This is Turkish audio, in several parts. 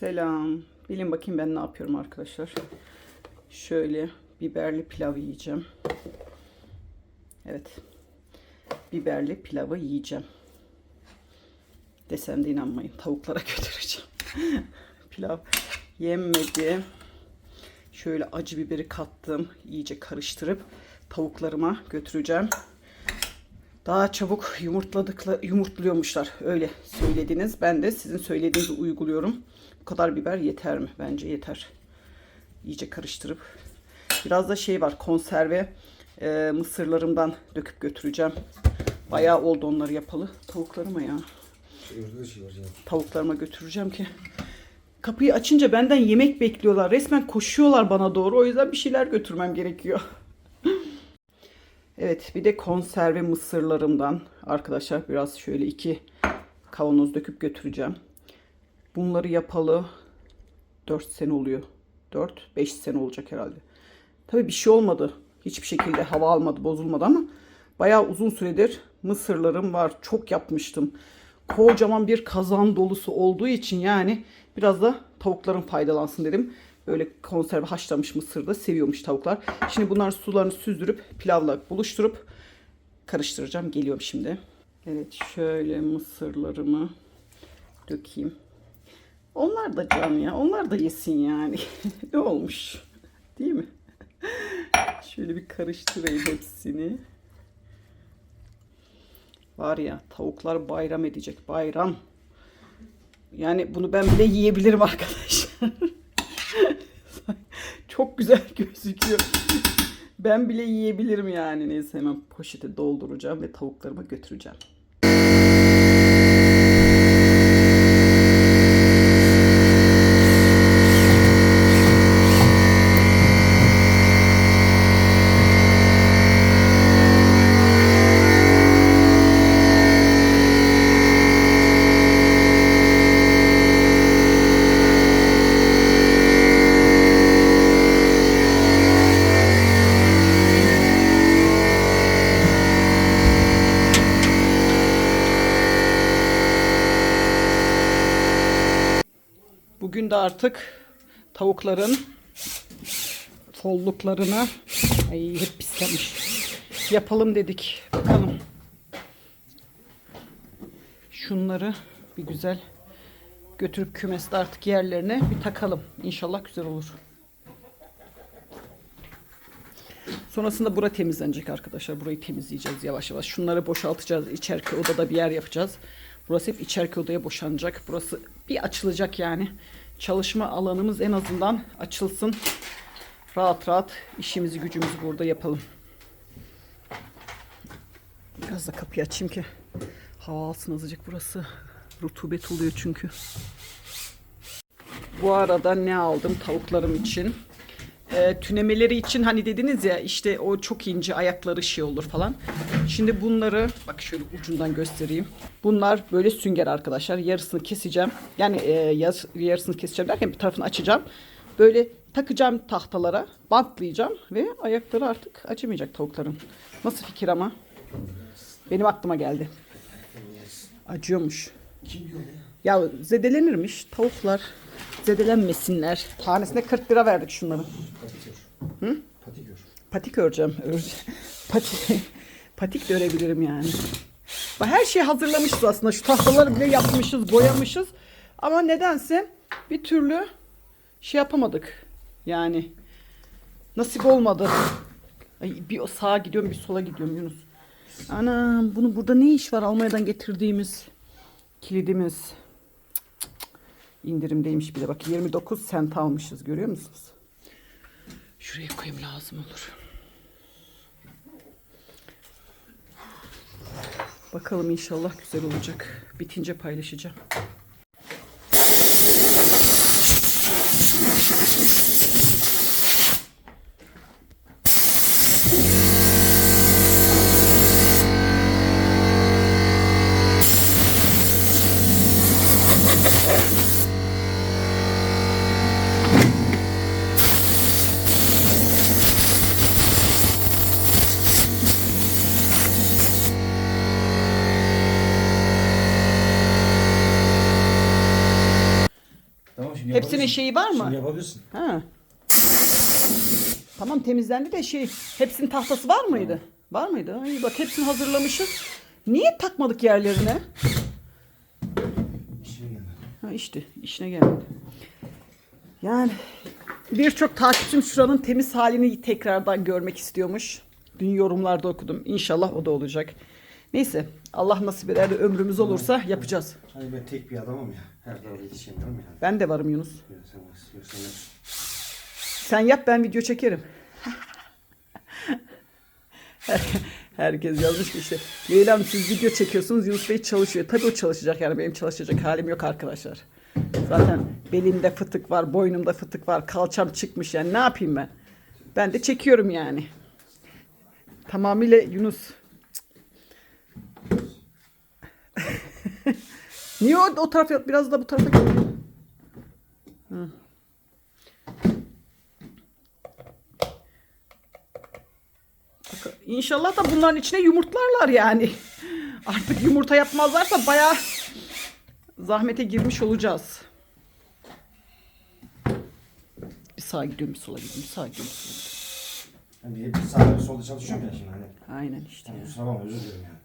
Selam. Bilin bakayım ben ne yapıyorum arkadaşlar. Şöyle biberli pilav yiyeceğim. Evet. Biberli pilavı yiyeceğim. Desem de inanmayın. Tavuklara götüreceğim. Pilav yenmedi. Şöyle acı biberi kattım. İyice karıştırıp tavuklarıma götüreceğim. Daha çabuk yumurtladıkla yumurtluyormuşlar. Öyle söylediniz. Ben de sizin söylediğinizi uyguluyorum. Kadar biber yeter mi? Bence yeter. İyice karıştırıp biraz da şey var konserve e, mısırlarımdan döküp götüreceğim. Bayağı oldu onları yapalı. Tavuklarıma ya. Şey. Tavuklarıma götüreceğim ki. Kapıyı açınca benden yemek bekliyorlar. Resmen koşuyorlar bana doğru. O yüzden bir şeyler götürmem gerekiyor. Evet bir de konserve mısırlarımdan arkadaşlar biraz şöyle iki kavanoz döküp götüreceğim. Bunları yapalı 4 sene oluyor. 4-5 sene olacak herhalde. Tabii bir şey olmadı. Hiçbir şekilde hava almadı, bozulmadı ama bayağı uzun süredir mısırlarım var. Çok yapmıştım. Kocaman bir kazan dolusu olduğu için yani biraz da tavukların faydalansın dedim. Böyle konserve haşlamış mısır da seviyormuş tavuklar. Şimdi bunların sularını süzdürüp pilavla buluşturup karıştıracağım. Geliyorum şimdi. Evet şöyle mısırlarımı dökeyim. Onlar da can ya. Onlar da yesin yani. ne olmuş? Değil mi? Şöyle bir karıştırayım hepsini. Var ya tavuklar bayram edecek. Bayram. Yani bunu ben bile yiyebilirim arkadaşlar. Çok güzel gözüküyor. Ben bile yiyebilirim yani. Neyse hemen poşete dolduracağım ve tavuklarıma götüreceğim. De artık tavukların folluklarını ay hep pislemiş. Yapalım dedik. Bakalım. Şunları bir güzel götürüp kümeste artık yerlerine bir takalım. İnşallah güzel olur. Sonrasında bura temizlenecek arkadaşlar. Burayı temizleyeceğiz yavaş yavaş. Şunları boşaltacağız. İçerki odada bir yer yapacağız. Burası hep içerki odaya boşanacak. Burası bir açılacak yani. Çalışma alanımız en azından açılsın. Rahat rahat işimizi gücümüzü burada yapalım. Biraz da kapıyı açayım ki hava alsın azıcık burası. Rutubet oluyor çünkü. Bu arada ne aldım tavuklarım için? E, tünemeleri için hani dediniz ya işte o çok ince ayakları şey olur falan. Şimdi bunları bak şöyle ucundan göstereyim. Bunlar böyle sünger arkadaşlar. Yarısını keseceğim. Yani e, yarısını keseceğim derken bir tarafını açacağım. Böyle takacağım tahtalara, bantlayacağım ve ayakları artık acımayacak tavukların. Nasıl fikir ama? Benim aklıma geldi. Acıyormuş. Kim diyor ya? Ya zedelenirmiş tavuklar. Zedelenmesinler. Tanesine 40 lira verdik şunların. Patik. Hı? Patik öreceğim. Örece- Patik, patik de örebilirim yani. Bak her şeyi hazırlamışız aslında. Şu tahtaları bile yapmışız, boyamışız. Ama nedense bir türlü şey yapamadık. Yani nasip olmadı. Ay, bir sağa gidiyorum, bir sola gidiyorum Yunus. Anam bunu burada ne iş var Almanya'dan getirdiğimiz kilidimiz. İndirimdeymiş bir de bak 29 sent almışız görüyor musunuz? Şuraya koyayım lazım olur. Bakalım inşallah güzel olacak. Bitince paylaşacağım. Hepsinin şeyi var mı? Şimdi yapabilirsin. Ha. Tamam temizlendi de şey hepsinin tahtası var mıydı? Var mıydı? Ay bak hepsini hazırlamışız. Niye takmadık yerlerine? Şimdi gelmedi. Ha işte işine gelmedi. Yani birçok takipçim şuranın temiz halini tekrardan görmek istiyormuş. Dün yorumlarda okudum. İnşallah o da olacak. Neyse Allah nasip eder de ömrümüz olursa yapacağız. Hani ben tek bir adamım ya. Her tarafa yetişemiyorum yani. Ben de varım Yunus. Yok sen varsın. Yok sen varsın. Sen yap ben video çekerim. Herkes yazmış ki işte Leyla Hanım siz video çekiyorsunuz Yunus Bey çalışıyor. Tabii o çalışacak yani benim çalışacak halim yok arkadaşlar. Zaten belimde fıtık var, boynumda fıtık var, kalçam çıkmış yani ne yapayım ben? Ben de çekiyorum yani. Tamamıyla Yunus. Niye o, o tarafa biraz da bu tarafa gel. İnşallah da bunların içine yumurtlarlar yani. Artık yumurta yapmazlarsa bayağı zahmete girmiş olacağız. Bir sağa gidiyorum bir sola gidiyorum bir sağa gidiyorum bir sola gidiyorum. Yani bir, sağda bir solda çalışıyorum ya şimdi hani. Aynen işte ya. Kusura bakma özür dilerim yani.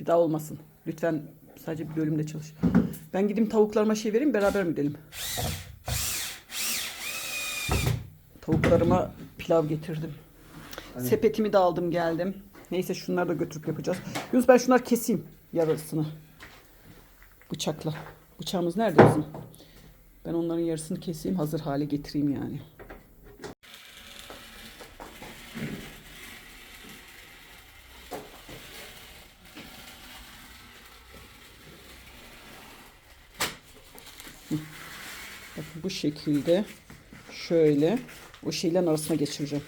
Bir daha olmasın. Lütfen sadece bir bölümde çalış. Ben gideyim tavuklarıma şey vereyim beraber mi gidelim? Tavuklarıma pilav getirdim. Hadi. Sepetimi de aldım geldim. Neyse şunları da götürüp yapacağız. Yunus ben şunları keseyim yarısını. Bıçakla. Bıçağımız nerede bizim? Ben onların yarısını keseyim hazır hale getireyim yani. Bakın bu şekilde şöyle o şeylerin arasına geçireceğim.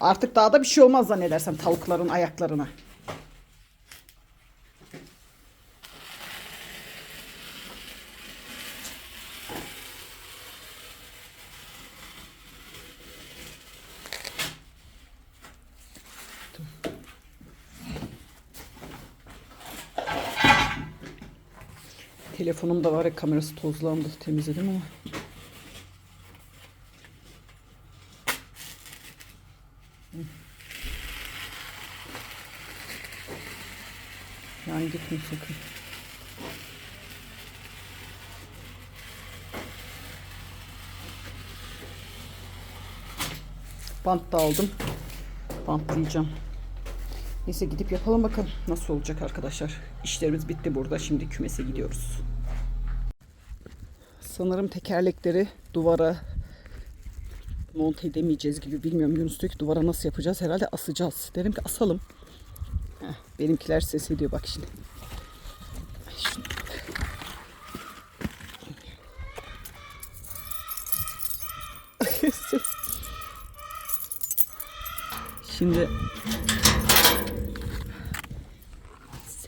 Artık daha da bir şey olmaz zannedersem tavukların ayaklarına. Telefonum da var ya kamerası tozlandı temizledim ama. Yani gitme sakın. Bant da aldım. Bantlayacağım. Neyse gidip yapalım bakalım nasıl olacak arkadaşlar. İşlerimiz bitti burada. Şimdi kümese gidiyoruz. Sanırım tekerlekleri duvara monte edemeyeceğiz gibi bilmiyorum. Yunus diyor ki duvara nasıl yapacağız? Herhalde asacağız. Dedim ki asalım. Heh, benimkiler ses ediyor bak şimdi. Şimdi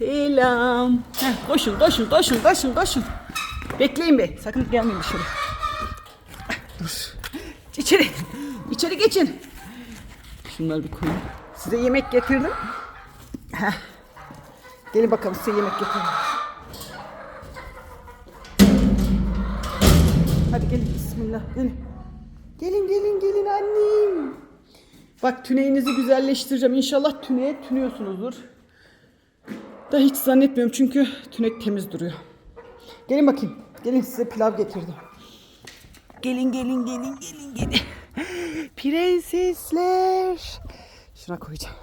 Selam. Heh, koşun, koşun, koşun, koşun, koşun. Bekleyin be. Sakın gelmeyin dışarı. Dur. İçeri. İçeri geçin. Şunları bir koyayım. Size yemek getirdim. Heh. Gelin bakalım size yemek getirdim. Hadi gelin bismillah. Gelin. Gelin gelin gelin annem. Bak tüneğinizi güzelleştireceğim. İnşallah tüneğe tünüyorsunuzdur. Da hiç zannetmiyorum çünkü tünek temiz duruyor. Gelin bakayım. Gelin size pilav getirdim. Gelin gelin gelin gelin gelin. Prensesler. Şuna koyacağım.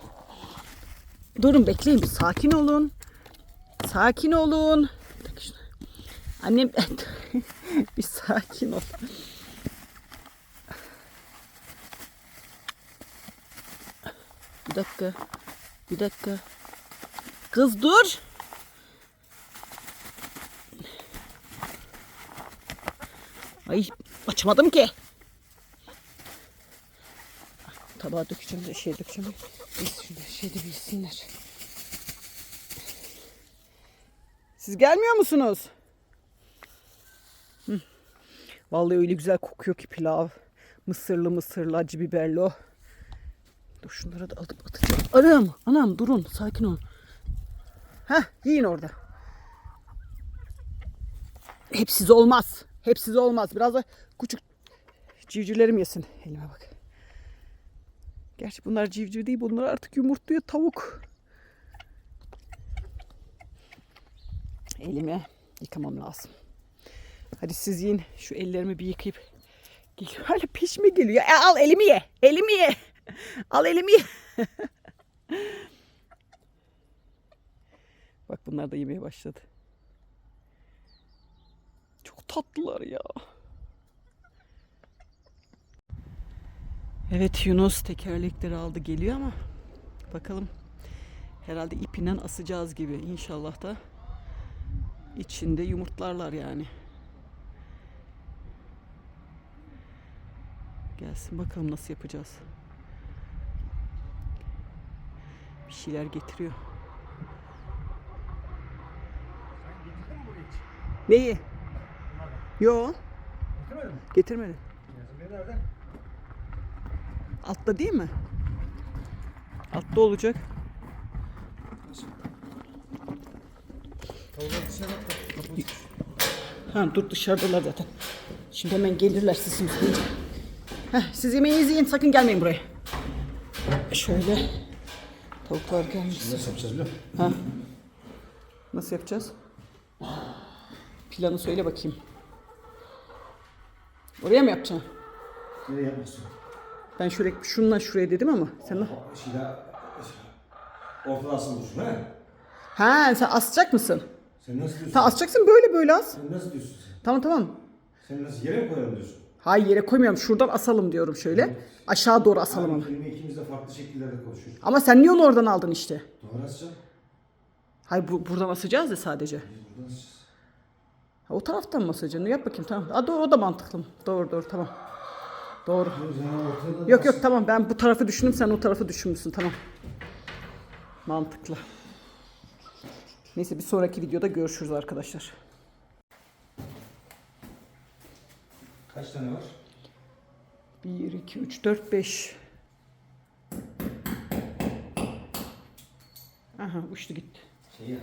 Durun bekleyin bir sakin olun. Sakin olun. Annem bir sakin ol. Bir dakika. Bir dakika. Kız dur. Ay açmadım ki. Tabağa dökeceğim de şey dökeceğim. Biz şurada şeyde bilsinler. Siz gelmiyor musunuz? Hı. Vallahi öyle güzel kokuyor ki pilav. Mısırlı mısırlı acı biberli o. Dur şunları da alıp atacağım. Anam anam durun sakin ol. Heh yiyin orada. Hepsiz olmaz. Hepsiz olmaz. Biraz da küçük civcivlerim yesin. Elime bak. Gerçi bunlar civciv değil. Bunlar artık yumurtluyor tavuk. Elimi yıkamam lazım. Hadi siz yiyin. Şu ellerimi bir yıkayıp geliyor. Hala pişme geliyor. E, al elimi ye. Elimi ye. Al elimi ye. Bak bunlar da yemeye başladı. Çok tatlılar ya. Evet Yunus tekerlekleri aldı geliyor ama bakalım herhalde ipinden asacağız gibi inşallah da içinde yumurtlarlar yani. Gelsin bakalım nasıl yapacağız. Bir şeyler getiriyor. Getirdin mi buraya hiç? Neyi? Yo, Getirmedin mi? getirmedi. Yazık nereden? Altta değil mi? Altta olacak. Kapı Ha dur dışarıdalar zaten. Şimdi hemen gelirler sizin isteyince. Heh, siz yemeğinizi yiyin sakın gelmeyin buraya. Şöyle. Tavuklar gelmiş. Nasıl yapacağız biliyor musun? Ha. Nasıl yapacağız? Planı söyle bakayım. Oraya mı yapacaksın? Nereye yapmasın? Ben şöyle şundan şuraya dedim ama sen ne? Şeyde ortada asıl dursun he? Ha sen asacak mısın? Sen nasıl diyorsun? Sen asacaksın böyle böyle as. Sen nasıl diyorsun sen? Tamam tamam. Sen nasıl yere mi koyalım diyorsun? Hayır yere koymuyorum. Şuradan asalım diyorum şöyle. Aşağı doğru asalım onu. kelime ikimiz de farklı şekillerde konuşuyoruz. Ama sen niye onu oradan aldın işte? Doğru asacağım. Hayır bu, buradan asacağız ya sadece. Biz buradan asacağız. Ha, o taraftan asacaksın? Yap bakayım tamam. Aa, doğru o da mantıklı. Doğru doğru tamam. Doğru. Yok yok tamam ben bu tarafı düşündüm sen o tarafı düşünmüşsün tamam. Mantıklı. Neyse bir sonraki videoda görüşürüz arkadaşlar. Kaç tane var? 1, 2, 3, 4, 5. Aha uçtu gitti. Şey ya.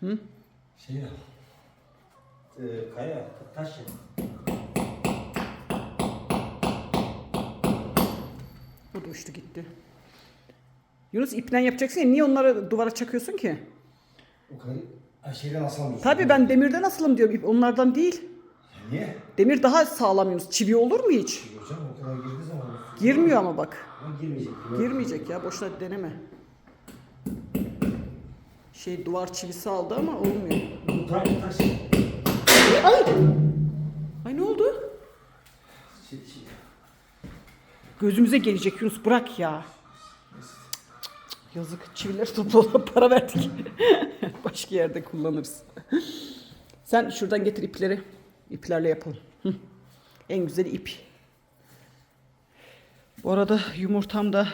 Hı? Şey ya. Ee, kaya, taş ya. O da uçtu gitti. Yunus ipten yapacaksın ya niye onları duvara çakıyorsun ki? O kadar şeyden asamıyorsun. Tabii ben demirden asılım diyorum. ip onlardan değil. Ya niye? Demir daha sağlam Yunus. Çivi olur mu hiç? Hocam o kadar girdiği zaman. Girmiyor ama bak. Ama girmeyecek. Girmeyecek ya boşuna deneme. Şey duvar çivisi aldı ama olmuyor. Bu taş. Ay! Ay ne oldu? Gözümüze gelecek Yunus bırak ya. Yazık çiviler topla para verdik. Başka yerde kullanırız. Sen şuradan getir ipleri. İplerle yapalım. Hı. En güzeli ip. Bu arada yumurtam da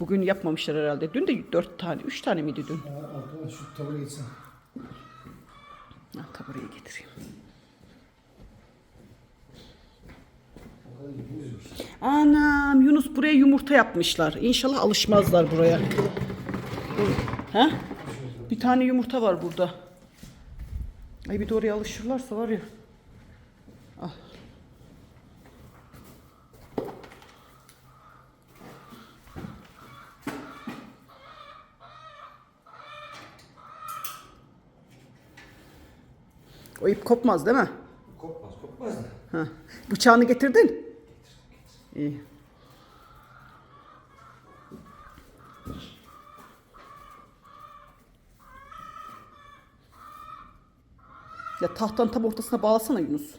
bugün yapmamışlar herhalde. Dün de dört tane, üç tane miydi dün? Ya, Arkadan şu tavırı geçsin. Ha, ta buraya getireyim. O kadar yüzmüş. Anam Yunus buraya yumurta yapmışlar. İnşallah alışmazlar buraya. Ha? Bir tane yumurta var burada. Ay bir de oraya alışırlarsa var ya. Al. O ip kopmaz değil mi? Kopmaz, kopmaz da. Ha. Bıçağını getirdin? İyi. Ya tahtanın tam ortasına bağlasana Yunus.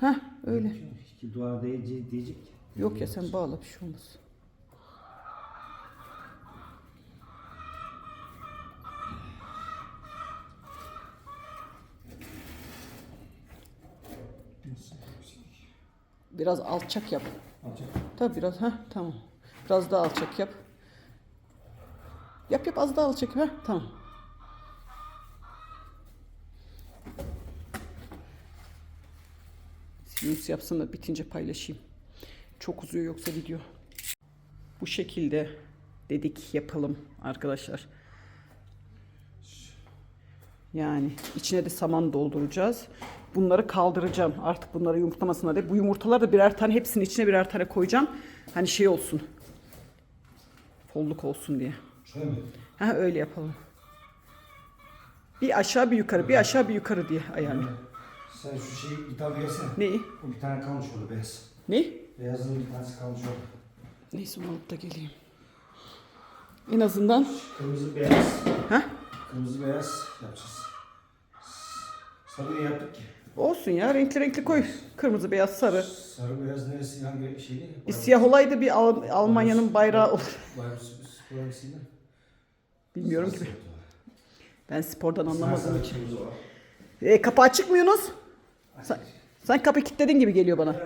Ha öyle. İki duvara değecek, diyecek. Yok ya sen bağla bir şey olmaz. Biraz alçak yap. Alacak. Tabii biraz ha tamam. Biraz daha alçak yap. Yap yap az daha alçak ha tamam. Yunus yapsın da bitince paylaşayım. Çok uzuyor yoksa video. Bu şekilde dedik yapalım arkadaşlar. Yani içine de saman dolduracağız. Bunları kaldıracağım. Artık bunları yumurtlamasınlar diye. Bu yumurtalar da birer tane hepsinin içine birer tane koyacağım. Hani şey olsun. Folluk olsun diye. Şöyle mi? Ha öyle yapalım. Bir aşağı bir yukarı, bir aşağı bir yukarı diye ayarlı. Sen şu şeyi bir tane versene. Neyi? O bir tane kalmış orada beyaz. Ne? Beyazın bir tanesi kalmış orada. Neyse onu alıp da geleyim. En azından Kırmızı beyaz. ha Kırmızı beyaz yapacağız. Sarı niye yaptık ki? olsun ya renkli renkli koy. Kırmızı, beyaz, sarı. Sarı beyaz neresi hangi şeydi? Bir siyah olaydı bir Al- Almanya'nın bayrağı olur. Hangisiydi? Bilmiyorum ki. Ben spordan anlamadığım Sarı, için. E, kapı açık mı Yunus? Sen, sen kapıyı kilitledin gibi geliyor bana.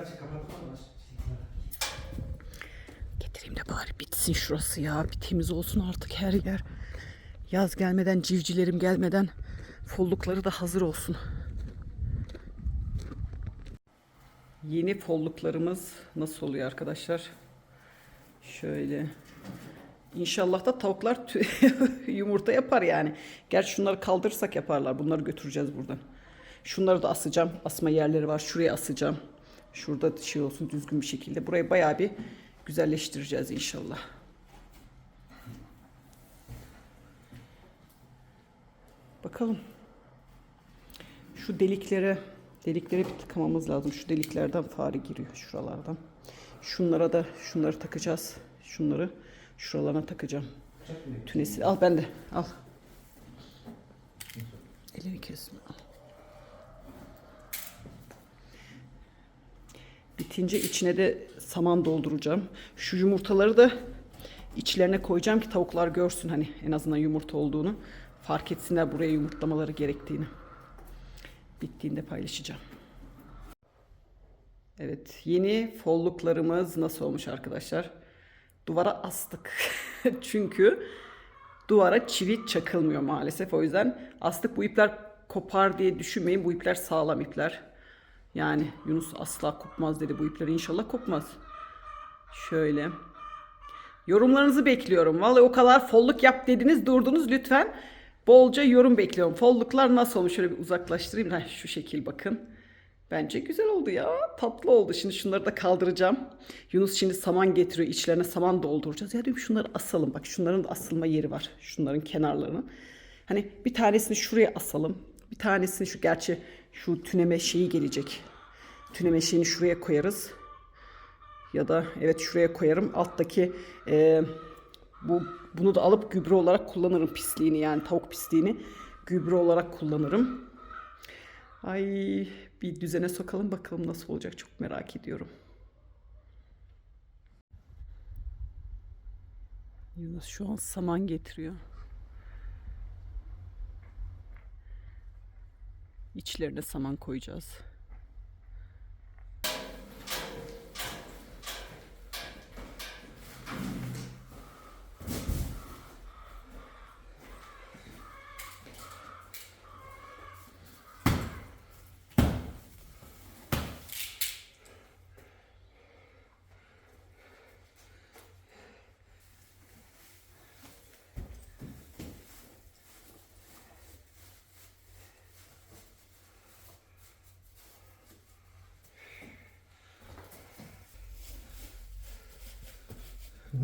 Getireyim de bari bitsin şurası ya. Bir temiz olsun artık her yer. Yaz gelmeden, civcilerim gelmeden follukları da hazır olsun. Yeni folluklarımız nasıl oluyor arkadaşlar? Şöyle. İnşallah da tavuklar yumurta yapar yani. Gerçi şunları kaldırırsak yaparlar. Bunları götüreceğiz buradan. Şunları da asacağım. Asma yerleri var. Şuraya asacağım. Şurada şey olsun düzgün bir şekilde. Burayı bayağı bir güzelleştireceğiz inşallah. Bakalım. Şu deliklere deliklere bir tıkamamız lazım. Şu deliklerden fare giriyor şuralardan. Şunlara da şunları takacağız. Şunları şuralarına takacağım. Tünesi al ben de al. Elini kesme al. Bitince içine de saman dolduracağım. Şu yumurtaları da içlerine koyacağım ki tavuklar görsün hani en azından yumurta olduğunu. Fark etsinler buraya yumurtlamaları gerektiğini. Bittiğinde paylaşacağım. Evet, yeni folluklarımız nasıl olmuş arkadaşlar? Duvara astık. Çünkü duvara çivi çakılmıyor maalesef. O yüzden astık. Bu ipler kopar diye düşünmeyin. Bu ipler sağlam ipler. Yani Yunus asla kopmaz dedi. Bu ipler inşallah kopmaz. Şöyle. Yorumlarınızı bekliyorum. Vallahi o kadar folluk yap dediniz durdunuz lütfen. Bolca yorum bekliyorum. Folluklar nasıl olmuş? Şöyle bir uzaklaştırayım. Heh, şu şekil bakın. Bence güzel oldu ya. Tatlı oldu. Şimdi şunları da kaldıracağım. Yunus şimdi saman getiriyor. İçlerine saman dolduracağız. Ya diyorum şunları asalım. Bak şunların da asılma yeri var. Şunların kenarlarını. Hani bir tanesini şuraya asalım. Bir tanesini şu gerçi şu tüneme şeyi gelecek. Tüneme şeyini şuraya koyarız. Ya da evet şuraya koyarım. Alttaki e, bu bunu da alıp gübre olarak kullanırım pisliğini yani tavuk pisliğini gübre olarak kullanırım. Ay bir düzene sokalım bakalım nasıl olacak çok merak ediyorum. Yunus şu an saman getiriyor. İçlerine saman koyacağız.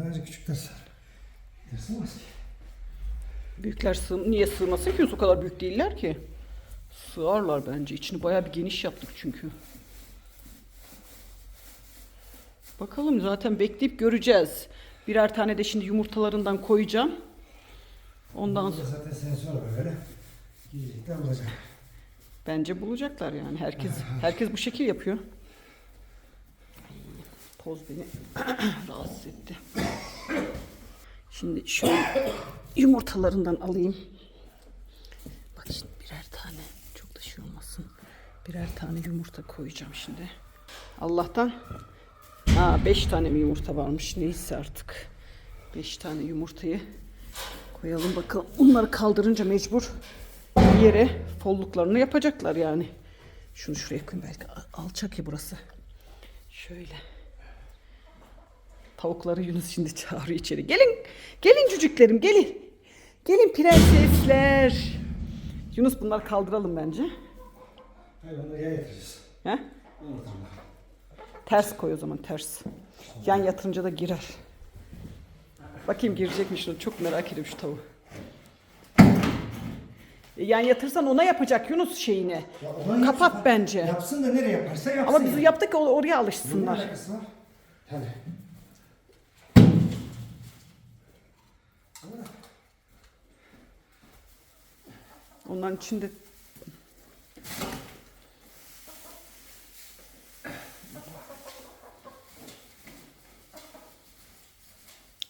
Bunlar küçükler sar. Dersiniz ki. Büyükler sığ niye sığmasın ki? O kadar büyük değiller ki. Sığarlar bence. İçini bayağı bir geniş yaptık çünkü. Bakalım zaten bekleyip göreceğiz. Birer tane de şimdi yumurtalarından koyacağım. Ondan sonra Zaten sensör var böyle. Giyecekler olacak. bence bulacaklar yani. Herkes herkes bu şekil yapıyor. Toz beni rahatsız etti. Şimdi şöyle yumurtalarından alayım. Bak şimdi birer tane çok da şey olmasın. Birer tane yumurta koyacağım şimdi. Allah'tan ha beş tane mi yumurta varmış neyse artık. Beş tane yumurtayı koyalım bakalım. Bunları kaldırınca mecbur bir yere folluklarını yapacaklar yani. Şunu şuraya koyayım belki al- alçak ya burası. Şöyle. Tavukları Yunus şimdi çağırıyor içeri. Gelin, gelin cücüklerim gelin. Gelin prensesler. Yunus bunları kaldıralım bence. Hayır onları yere yatıracağız. He? Ters koy o zaman ters. Yan yatırınca da girer. Bakayım girecek mi şunu? Çok merak ediyorum şu tavuğu. E, yan yatırsan ona yapacak Yunus şeyini. Ya ona Kapat yapsın. bence. Yapsın da nereye yaparsa yapsın. Ama biz ya. yaptık ki or- oraya Bunun alışsınlar. alakası var? Yani. Onların içinde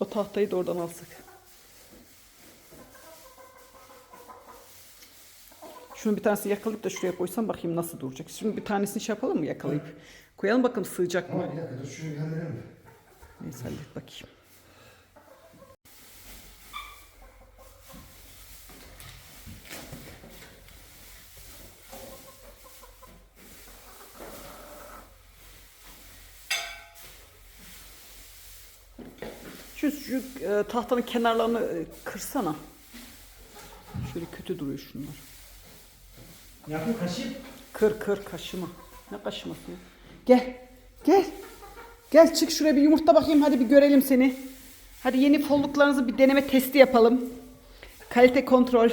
O tahtayı da oradan alsak. Şunu bir tanesini yakalayıp da şuraya koysam bakayım nasıl duracak. Şimdi bir tanesini şey yapalım mı yakalayıp? Koyalım bakalım sığacak mı? Ama bir dakika dur şunu gönderelim mi? Neyse hallet bakayım. Şu, şu e, tahtanın kenarlarını e, kırsana. Şöyle kötü duruyor şunlar. Yapayım kaşıyım? Kır kır kaşıma. Ne kaşıması ya? Gel. Gel. Gel çık şuraya bir yumurta bakayım hadi bir görelim seni. Hadi yeni folluklarınızı bir deneme testi yapalım. Kalite kontrol.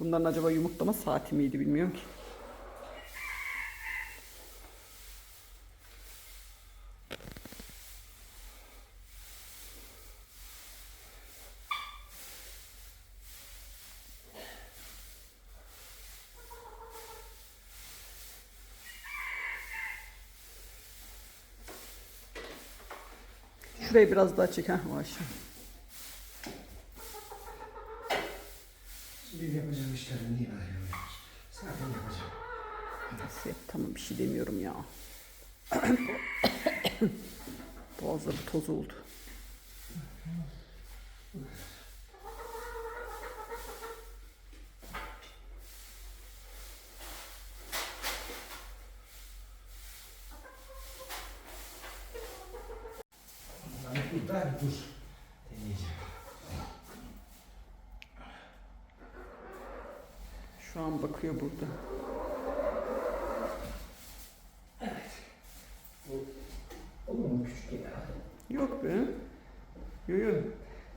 Bunların acaba yumurtlama saati miydi bilmiyorum ki. Şurayı biraz daha çek o aşağı. Şimdi yapacağım işleri niye böyle yapıyorsun? Zaten yapacağım. Nasıl yap? Tamam bir şey demiyorum ya. Boğazları toz oldu. Lan bir daha bir dur. Deneyeceğim. Şu an bakıyor burada. Olur mu küçük ya? Yok be. Yok yok.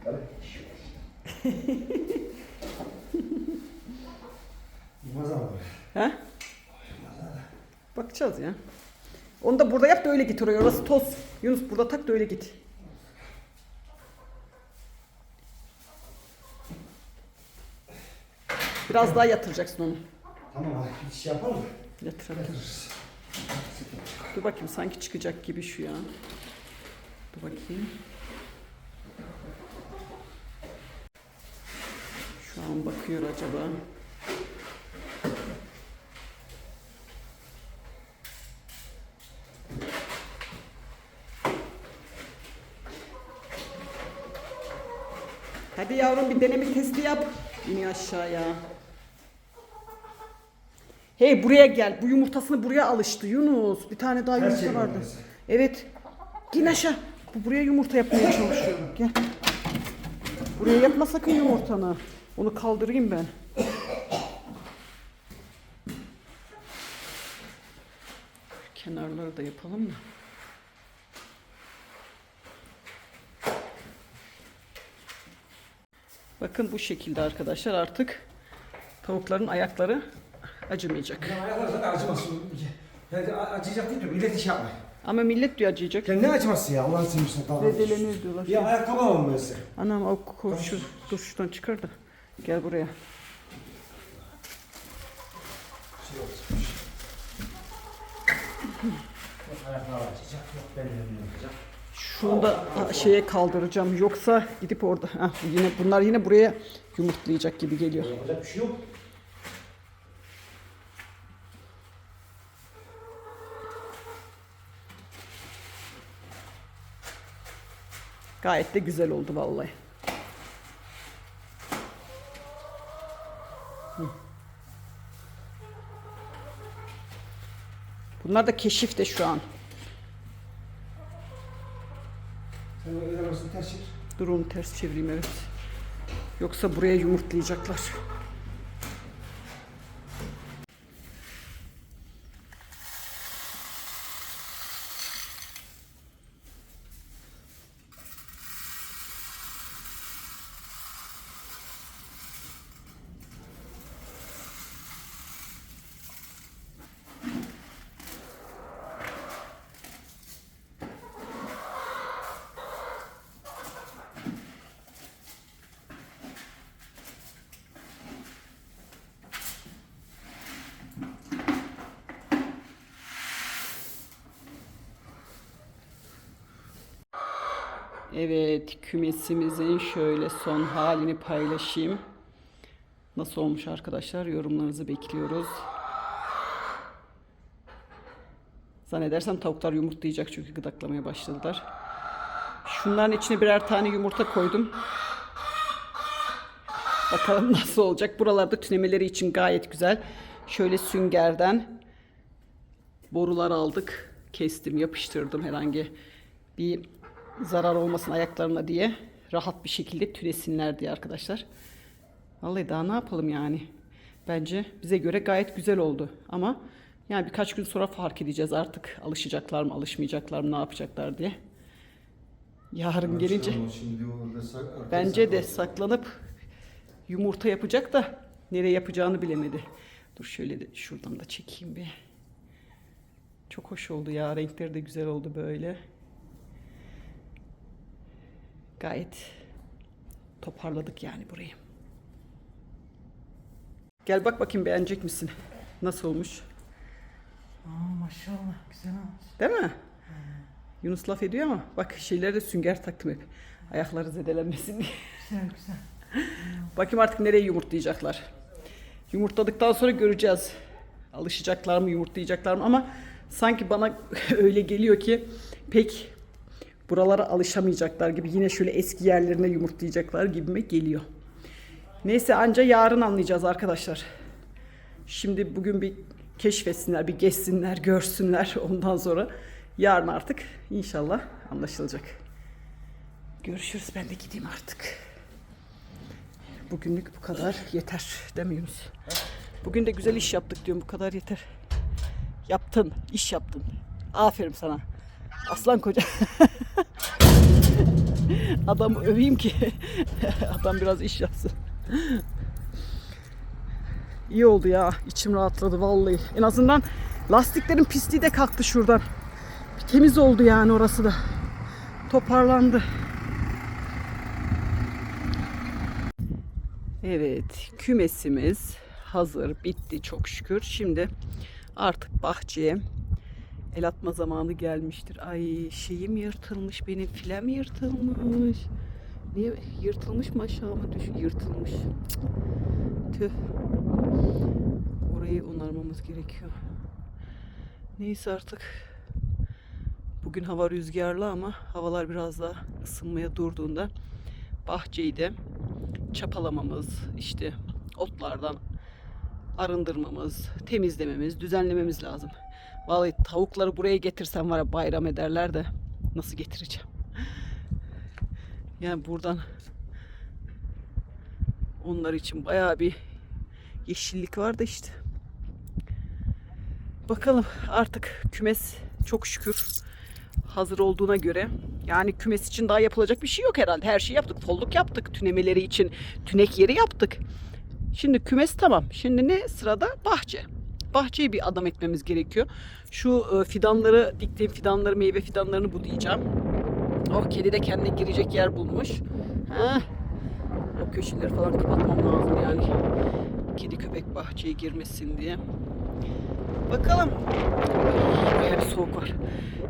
Tabii. Yılmaz abi. He? Bakacağız ya. Onu da burada yap da öyle git oraya. Orası toz. Yunus burada tak da öyle git. Biraz daha yatıracaksın onu. Tamam abi bir şey yapalım mı? Yatıralım. Yatırırız. Dur bakayım sanki çıkacak gibi şu ya. Dur bakayım. Şu an bakıyor acaba. Hadi yavrum bir deneme testi yap. İni aşağıya. Hey buraya gel. Bu yumurtasını buraya alıştı Yunus. Bir tane daha Her yumurta şey vardı. yumurtası. Evet. Gin aşağı. Bu buraya yumurta yapmaya çalışıyor. Gel. Buraya yapma sakın yumurtanı. Onu kaldırayım ben. Kenarları da yapalım da. Bakın bu şekilde arkadaşlar artık tavukların ayakları acımayacak. Ya ayaklar zaten acımasın. Yani acıyacak değil de millet iş yapma. Ama millet diyor acıyacak. Ya ne acıması ya? Ulan senin üstüne dalga. Zedelenir diyorlar. Ya ayakkabı alalım ben size. Anam o ko- şu, dur şuradan çıkar da. Gel buraya. Şey olsun. Şunu da şeye kaldıracağım. Yoksa gidip orada. Hah, yine bunlar yine buraya yumurtlayacak gibi geliyor. Yapacak bir şey yok. Gayet de güzel oldu vallahi. Bunlar da keşif de şu an. Öyle arasını ters çevir. Dur onu ters çevireyim evet. Yoksa buraya yumurtlayacaklar. Evet, kümesimizin şöyle son halini paylaşayım. Nasıl olmuş arkadaşlar? Yorumlarınızı bekliyoruz. Zannedersem tavuklar yumurtlayacak çünkü gıdaklamaya başladılar. Şunların içine birer tane yumurta koydum. Bakalım nasıl olacak. Buralarda tünemeleri için gayet güzel. Şöyle süngerden borular aldık. Kestim, yapıştırdım herhangi bir zarar olmasın ayaklarına diye. Rahat bir şekilde türesinler diye arkadaşlar. Vallahi daha ne yapalım yani. Bence bize göre gayet güzel oldu. Ama yani birkaç gün sonra fark edeceğiz artık. Alışacaklar mı, alışmayacaklar mı, ne yapacaklar diye. Yarın gelince Akşam orada sak, bence de sakla. saklanıp yumurta yapacak da nereye yapacağını bilemedi. Dur şöyle de şuradan da çekeyim bir. Çok hoş oldu ya. Renkleri de güzel oldu böyle. Gayet toparladık yani burayı. Gel bak bakayım beğenecek misin? Nasıl olmuş? Aa, maşallah güzel olmuş. Değil mi? Yunus laf ediyor ama bak şeylere de sünger taktım hep. Ayakları zedelenmesin diye. Güzel güzel. Bakayım artık nereye yumurtlayacaklar. Yumurtladıktan sonra göreceğiz. Alışacaklar mı, yumurtlayacaklar mı ama sanki bana öyle geliyor ki pek buralara alışamayacaklar gibi. Yine şöyle eski yerlerine yumurtlayacaklar gibime geliyor. Neyse anca yarın anlayacağız arkadaşlar. Şimdi bugün bir keşfetsinler, bir geçsinler, görsünler. Ondan sonra yarın artık inşallah anlaşılacak. Görüşürüz. Ben de gideyim artık. Bugünlük bu kadar yeter değil mi Yunus? Bugün de güzel iş yaptık diyorum bu kadar yeter. Yaptın, iş yaptın. Aferin sana. Aslan koca. Adamı öveyim ki adam biraz iş yapsın. İyi oldu ya. içim rahatladı vallahi. En azından lastiklerin pisliği de kalktı şuradan. Bir temiz oldu yani orası da. Toparlandı. Evet, kümesimiz hazır, bitti çok şükür. Şimdi artık bahçeye el atma zamanı gelmiştir. Ay şeyim yırtılmış, benim filem yırtılmış. Niye yırtılmış mı aşağıma düş yırtılmış. Tüh. Orayı onarmamız gerekiyor. Neyse artık. Bugün hava rüzgarlı ama havalar biraz daha ısınmaya durduğunda bahçeyi de çapalamamız, işte otlardan arındırmamız, temizlememiz, düzenlememiz lazım. Vallahi tavukları buraya getirsem var ya bayram ederler de nasıl getireceğim? Yani buradan onlar için bayağı bir yeşillik var da işte. Bakalım artık kümes çok şükür hazır olduğuna göre yani kümes için daha yapılacak bir şey yok herhalde. Her şeyi yaptık. Folluk yaptık. Tünemeleri için tünek yeri yaptık. Şimdi kümes tamam. Şimdi ne sırada? Bahçe. Bahçeyi bir adam etmemiz gerekiyor. Şu e, fidanları, diktiğim fidanları, meyve fidanlarını budayacağım. Oh kedi de kendine girecek yer bulmuş. Heh. O köşeleri falan kapatmam lazım yani. Kedi köpek bahçeye girmesin diye. Bakalım. Bayağı bir soğuk var.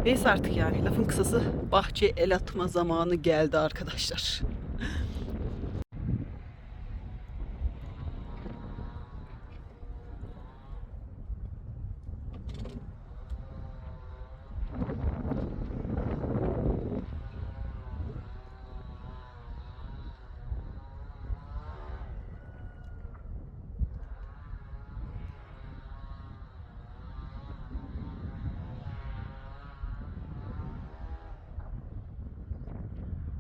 Neyse artık yani lafın kısası bahçe el atma zamanı geldi arkadaşlar.